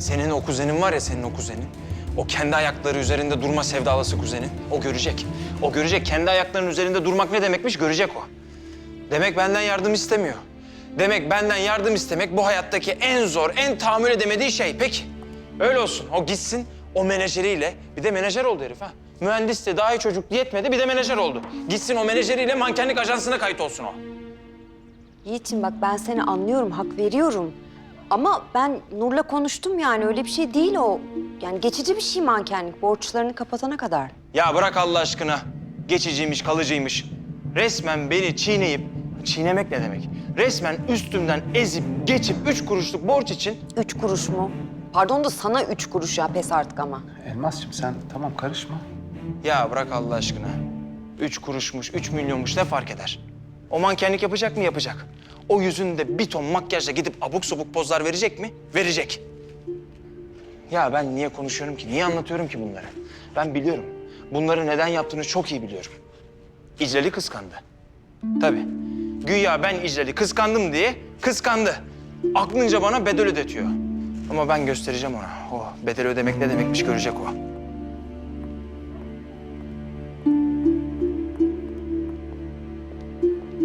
Senin o kuzenin var ya senin o kuzenin. O kendi ayakları üzerinde durma sevdalısı kuzenin. O görecek. O görecek. Kendi ayaklarının üzerinde durmak ne demekmiş görecek o. Demek benden yardım istemiyor. Demek benden yardım istemek bu hayattaki en zor, en tahammül edemediği şey. Peki. Öyle olsun. O gitsin o menajeriyle. Bir de menajer oldu herif ha. Mühendis de daha iyi çocuk yetmedi bir de menajer oldu. Gitsin o menajeriyle mankenlik ajansına kayıt olsun o. Yiğit'im bak ben seni anlıyorum, hak veriyorum. Ama ben Nur'la konuştum yani öyle bir şey değil o. Yani geçici bir şey mankenlik, borçlarını kapatana kadar. Ya bırak Allah aşkına. Geçiciymiş, kalıcıymış. Resmen beni çiğneyip, çiğnemek ne demek? Resmen üstümden ezip geçip üç kuruşluk borç için Üç kuruş mu? Pardon da sana üç kuruş ya pes artık ama. Elmas'cığım sen tamam karışma. Ya bırak Allah aşkına. Üç kuruşmuş, üç milyonmuş ne fark eder? O mankenlik yapacak mı? Yapacak. O yüzünde bir ton makyajla gidip abuk sabuk pozlar verecek mi? Verecek. Ya ben niye konuşuyorum ki? Niye anlatıyorum ki bunları? Ben biliyorum. Bunları neden yaptığını çok iyi biliyorum. İcrali kıskandı. Tabii. Güya ben İcrali kıskandım diye kıskandı. Aklınca bana bedel ödetiyor. Ama ben göstereceğim ona. O bedel ödemek ne demekmiş görecek o.